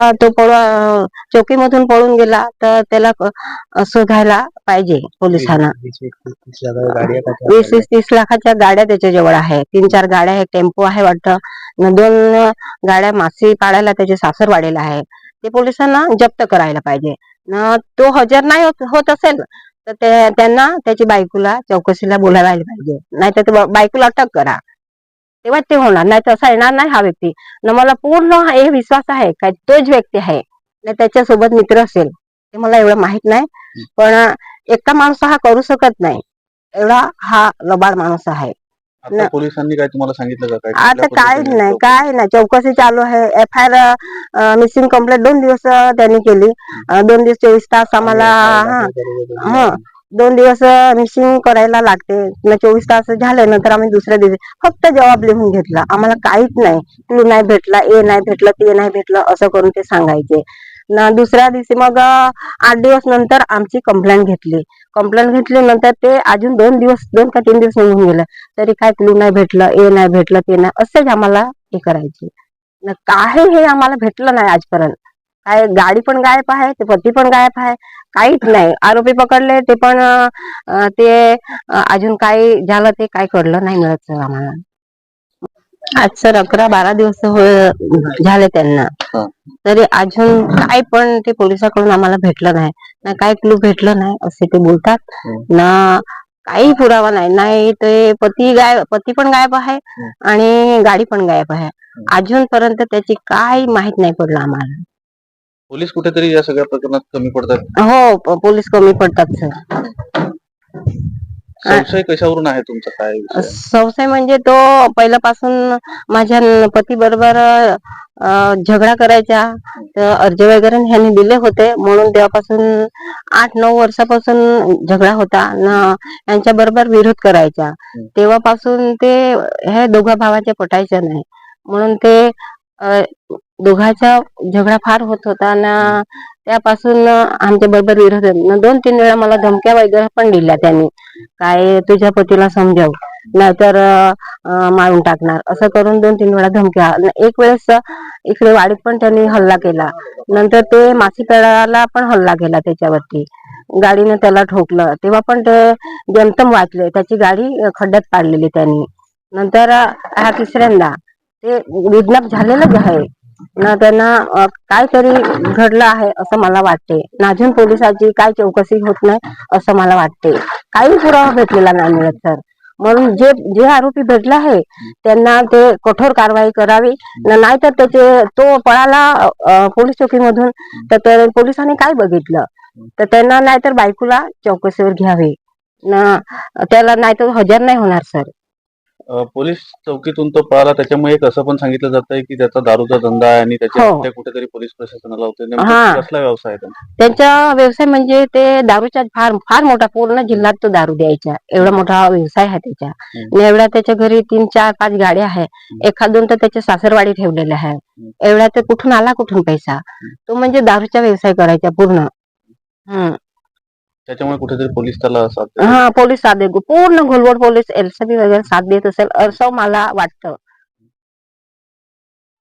तो पळून चौकीमधून पळून गेला तर त्याला शोधायला पाहिजे पोलिसांना. वीस वीस तीस लाखाच्या गाड्या त्याच्याजवळ आहे तीन चार गाड्या आहे टेम्पो आहे वाटतं. दोन गाड्या मासी पाडायला त्याचे सासर वाढेला आहे ते पोलिसांना जप्त करायला पाहिजे. न तो हजर नाही होत असेल तर त्यांना त्याची बायकोला चौकशीला बोलायला पाहिजे. नाही तर बायकोला अटक करा. तेव्हा ते होणार. नाही तर असा येणार नाही हा व्यक्ती. न मला पूर्ण हे विश्वास आहे काय तोच व्यक्ती आहे. न त्याच्यासोबत मित्र असेल. ते मला एवढं माहीत नाही. पण एकटा माणूस हा करू शकत नाही. एवढा हा लबाड माणूस आहे. पोलिसांनी काय तुम्हाला सांगितलं का? आता काय नाही? काय नाही. चौकशी चालू आहे. F I R missing complaint दोन दिवस त्यांनी केली. दोन दिवस चोवीस तास आम्हाला. हा. दोन दिवस मिसिंग करायला लागते. चोवीस तास झाले नंतर आम्ही दुसऱ्या दिवशी फक्त जवाब लिहून घेतला. आम्हाला काहीच नाही. क्लू नाही भेटला ए नाही भेटलं ते नाही भेटलं असं करून ते सांगायचे. न दुसऱ्या दिवशी मग आठ दिवस नंतर आमची कंप्लेंट घेतली. कंप्लेंट घेतली नंतर ते अजून दोन दिवस दोन का तीन दिवस निघून गेलं. तरी काय क्लू नाही भेटलं ए नाही भेटलं ते नाही असंच आम्हाला हे करायचे. काय काही हे आम्हाला भेटलं नाही आजपर्यंत. काय गाडी पण गायब आहे ते पती पण गायब आहे. काहीच नाही. आरोपी पकडले ते पण ते अजून काय झालं ते काय कळलं नाही मिळत सर आम्हाला. आज सर अकरा बारा दिवस होय- झाले त्यांना. हा. तरी अजून काय पण ते पोलिसाकडून आम्हाला भेटलं नाही. ना काय क्लू भेटलं नाही असे ते बोलतात. हम्म. ना काही पुरावा नाही. नाही ते पती गायब पती पण गायब आहे आणि गाडी पण गायब आहे. अजूनपर्यंत त्याची काय माहीत नाही पडलं आम्हाला. पोलीस कुठेतरी या सगळ्या प्रकरणात कमी पडतात? हो प- पोलीस कमी पडतात सर संशय कशावरून आहे तुमचा? काय विषय? संशय म्हणजे तो पहिल्यापासून माझ्या पती बरोबर झगडा करायचा तर अर्ज वगैरे ह्यांनी दिले होते. म्हणून तेव्हापासून आठ नऊ वर्षापासून झगडा होता न यांच्या बरोबर विरोध करायचा. तेव्हापासून ते हे दोघा भावाचे पटायचे नाही. म्हणून ते अ, दोघांचा झगडा फार होत होता ना त्यापासून आमच्या बरोबर विरोध दोन तीन वेळा मला धमक्या वगैरे पण दिल्या त्यांनी. काय तुझ्या पतीला समजाव? नाहीतर मारून टाकणार. असं करून दोन तीन वेळा धमक्या. एक वेळेस इकडे वाडीत पण त्यांनी हल्ला केला. नंतर ते मासिकळाला पण हल्ला केला त्याच्यावरती. गाडीने त्याला ठोकलं. तेव्हा पण ते जमतम वाचले. त्याची गाडी खड्ड्यात पाडलेली त्यांनी. नंतर हा तिसऱ्यांदा. ते विज्ञाप झालेलंच आहे. ना त्यांना काय काहीतरी घडलं आहे असं मला वाटते. ना पोलिसाची काय चौकशी होत नाही असं मला वाटते. काही पुरावा भेटलेला नाही मिळत सर म्हणून जे जे आरोपी भेटले आहे त्यांना ते कठोर कारवाई करावी. नाहीतर त्याचे तो पळाला पोलीस चौकीमधून तर पोलिसांनी काय बघितलं? तर त्यांना नाहीतर बायकोला चौकशीवर घ्यावे. ना त्याला नाहीतर हजर नाही होणार सर. पोलीस चौकीतून तो पळाला त्याच्यामुळे एक असं पण सांगितलं जात आहे की त्याचा दारूचा धंदा आहे आणि त्याची हो. हत्या कुठेतरी पोलीस प्रशासनाला होते. हा. कसला व्यवसाय आहे त्यांचा? त्यांचा व्यवसाय म्हणजे ते दारूचा फार फार मोठा पूर्ण जिल्ह्यात तो दारू द्यायचा. एवढा मोठा व्यवसाय आहे त्याचा. आणि एवढ्या त्याच्या घरी तीन चार पाच गाड्या आहे. एखाद दोन तर त्याच्या सासरवाडी ठेवलेल्या आहे. एवढ्या ते कुठून आला कुठून पैसा? तो म्हणजे दारूचा व्यवसाय करायचा पूर्ण. हम्म. त्याच्यामुळे कुठेतरी पोलीस त्याला साथ देतात. हा पोलीस साथ देत पूर्ण घोलवड पोलीस एलसीबी वगैरे साथ देत असेल असं मला वाटतं